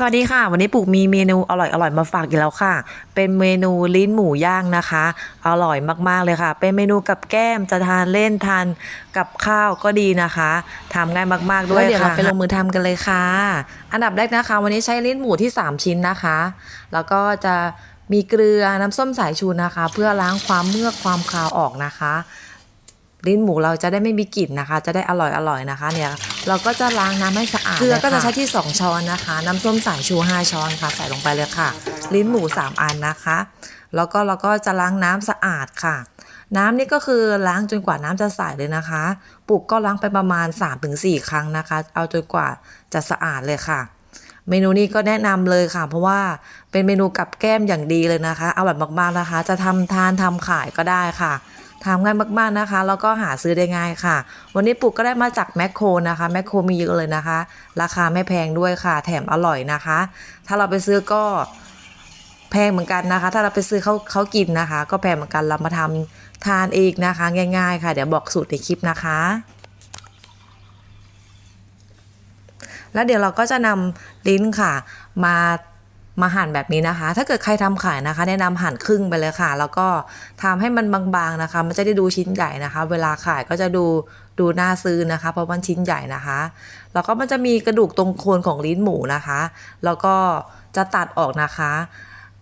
สวัสดีค่ะ วันนี้ปลูกมีเมนูอร่อยอร่อยมาฝากอีกแล้วค่ะ เป็นเมนูลิ้นหมูย่างนะคะ อร่อยมากๆเลยค่ะ เป็นเมนูกับแก้มจะทานเล่นทานกับข้าวก็ดีนะคะทำง่ายมาก ๆ ด้วยแล้วเดี๋ยวเราไปลงมือทำกันเลยค่ะ อันดับแรกนะคะ วันนี้ใช้ลิ้นหมูที่ 3 ชิ้นนะคะ แล้วก็จะมีเกลือน้ำส้มสายชูนะคะ เพื่อล้างความเมือกความคาวออกนะคะ ลิ้นหมูเราจะได้ไม่มีกลิ่นนะคะ จะได้อร่อยอร่อยนะคะเนี่ย เราก็จะล้างน้ำให้สะอาดเกลือก็จะใช้ที่ 2 ช้อนนะคะ น้ำส้มสายชู 5 ช้อนค่ะ ใส่ลงไปเลยค่ะ ลิ้นหมู 3 อันนะคะ แล้วก็เราก็จะล้างน้ำสะอาดค่ะ น้ำนี่ก็คือล้างจนกว่าน้ำจะใสเลยนะคะ ปลูกก็ล้างไปประมาณ 3-4 ครั้งนะคะ เอาจนกว่าจะสะอาดเลยค่ะเมนูนี้ก็แนะนำเลยค่ะ เพราะว่าเป็นเมนูกับแก้มอย่างดีเลยนะคะ เอร่อยมากๆนะคะ จะทำทานทำขายก็ได้ค่ะ ทำง่ายมากๆนะคะ แล้วก็หาซื้อได้ง่ายค่ะ วันนี้ปลูกก็ได้มาจากแมคโครนะคะแมคโครมีเยอะเลยนะคะ ราคาไม่แพงด้วยค่ะ แถมอร่อยนะคะ ถ้าเราไปซื้อก็แพงเหมือนกันนะคะ ถ้าเราไปซื้อเขาเขากินนะคะ ก็แพงเหมือนกันเรามาทำทานเองนะคะ ง่าย ๆ ค่ะ เดี๋ยวบอกสูตรในคลิปนะคะ แล้วเดี๋ยวเราก็จะนำลิ้นค่ะ มา มาหั่นแบบนี้นะคะ ถ้าเกิดใครทำขายนะคะ แนะนำหั่นครึ่งไปเลยค่ะ แล้วก็ทำให้มันบางๆนะคะ มันจะได้ดูชิ้นใหญ่นะคะ เวลาขายก็จะดูดูน่าซื้อนะคะ เพราะมันชิ้นใหญ่นะคะ แล้วก็มันจะมีกระดูกตรงโคนของลิ้นหมูนะคะ แล้วก็จะตัดออกนะคะ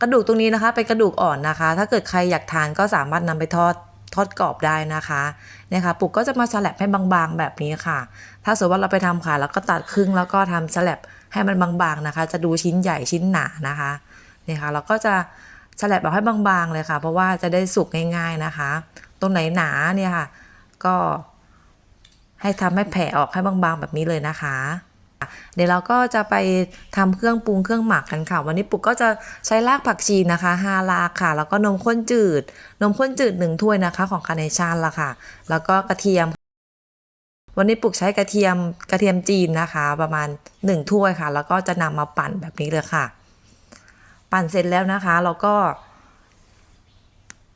กระดูกตรงนี้นะคะเป็นกระดูกอ่อนนะคะ ถ้าเกิดใครอยากทานก็สามารถนำไปทอด ทอดกรอบได้นะคะเนี่ยค่ะปุกก็จะมาสลับให้บางๆแบบนี้ค่ะ ถ้าสมมติว่าเราไปทำขายแล้วก็ตัดครึ่งแล้วก็ทำสลับให้มันบางๆนะคะ จะดูชิ้นใหญ่ชิ้นหนานะคะเนี่ยค่ะเราก็จะสลับเอาให้บางๆเลยค่ะ เพราะว่าจะได้สุกง่าย ๆนะคะ ตรงไหนหนาเนี่ยค่ะ ก็ให้ทำให้แผ่ออกให้บางๆแบบนี้เลยนะคะ เดี๋ยวเราก็จะไปทำเครื่องปรุงเครื่องหมักกันค่ะ วันนี้ปุกก็จะใช้รากผักชีนะคะห้ารากค่ะ แล้วก็นมข้นจืด นมข้นจืดหนึ่งถ้วยนะคะ ของคาร์เนชั่นละค่ะ แล้วก็กระเทียม วันนี้ปุกใช้กระเทียมกระเทียมจีนนะคะ ประมาณ 1 ถ้วยค่ะ แล้วก็จะนำมาปั่นแบบนี้เลยค่ะ ปั่นเสร็จแล้วนะคะ เราก็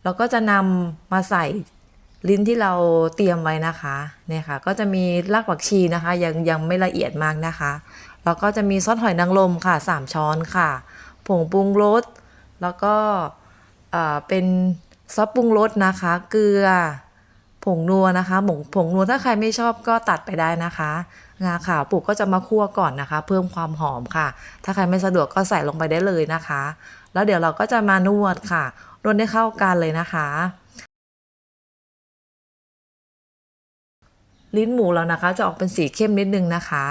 เราก็จะนำมาใส่ ลิ้นที่เราเตรียมไว้นะคะเนี่ยค่ะ ก็จะมีรากผักชีนะคะ ยังยังไม่ละเอียดมากนะคะแล้วก็จะมีซอสหอยนางรมค่ะ 3 ช้อนค่ะ ผงปรุงรสแล้วก็เอ่อเป็นซอสปรุงรสนะคะ เกลือผงนัวนะคะผงผงนัวถ้าใครไม่ชอบก็ตัดไปได้นะคะงาขาวปลูกก็จะมาคั่วก่อนนะคะ เพิ่มความหอมค่ะ ถ้าใครไม่สะดวกก็ใส่ลงไปได้เลยนะคะ แล้วเดี๋ยวเราก็จะมานวดค่ะนวดให้เข้ากันเลยนะคะ ลิ้นหมูเรานะคะ จะออกเป็นสีเข้มนิดนึงนะคะ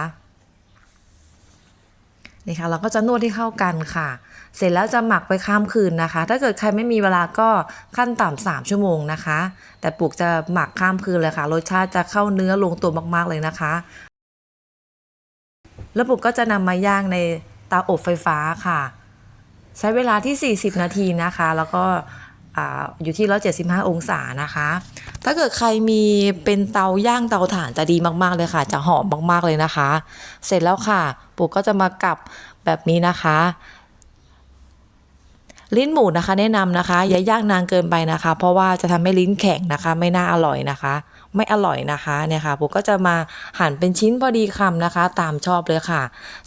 นี่ค่ะเราก็จะนวดให้เข้ากันค่ะ เสร็จแล้วจะหมักไปข้ามคืนนะคะ ถ้าเกิดใครไม่มีเวลาก็ขั้นต่ำสามชั่วโมงนะคะ แต่ปลูกจะหมักข้ามคืนเลยค่ะ รสชาติจะเข้าเนื้อลงตัวมากๆเลยนะคะ แล้วปลูกก็จะนำมาย่างในเตาอบไฟฟ้าค่ะ ใช้เวลาที่ 40 นาทีนะคะ แล้วก็ อ่าอยู่ที่ 175 องศานะคะ ถ้าเกิดใครมีเป็นเตาย่างเตาถ่านจะดีมาก ๆ เลยค่ะ จะหอมมาก ๆ เลยนะคะ เสร็จแล้วค่ะ ปู่ก็จะมากลับแบบนี้นะคะ ลิ้นหมูนะคะแนะนำนะคะ อย่าย่างนานเกินไปนะคะ เพราะว่าจะทำให้ลิ้นแข็งนะคะ ไม่น่าอร่อยนะคะ ไม่อร่อยนะคะเนี่ยค่ะผมก็จะมาหั่นเป็นชิ้นพอดีคำนะคะ ตามชอบเลยค่ะ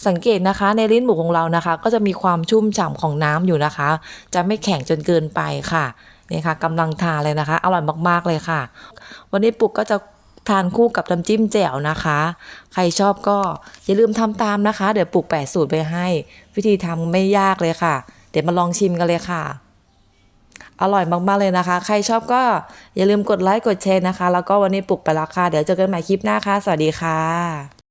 สังเกตนะคะในลิ้นหมูของเรานะคะ ก็จะมีความชุ่มฉ่ำของน้ำอยู่นะคะ จะไม่แข็งจนเกินไปค่ะนี่ค่ะกำลังทานเลยนะคะ อร่อยมากๆเลยค่ะ วันนี้ปุกก็จะทานคู่กับน้ำจิ้มแจ่วนะคะ ใครชอบก็อย่าลืมทำตามนะคะ เดี๋ยวปุกแปะสูตรไปให้ วิธีทำไม่ยากเลยค่ะ เดี๋ยวมาลองชิมกันเลยค่ะ อร่อยมากๆเลยนะคะ ใครชอบก็อย่าลืมกดไลค์กดแชร์นะคะ แล้วก็วันนี้ปลุกไปแล้วค่ะ เดี๋ยวเจอกันใหม่คลิปหน้าค่ะ สวัสดีค่ะ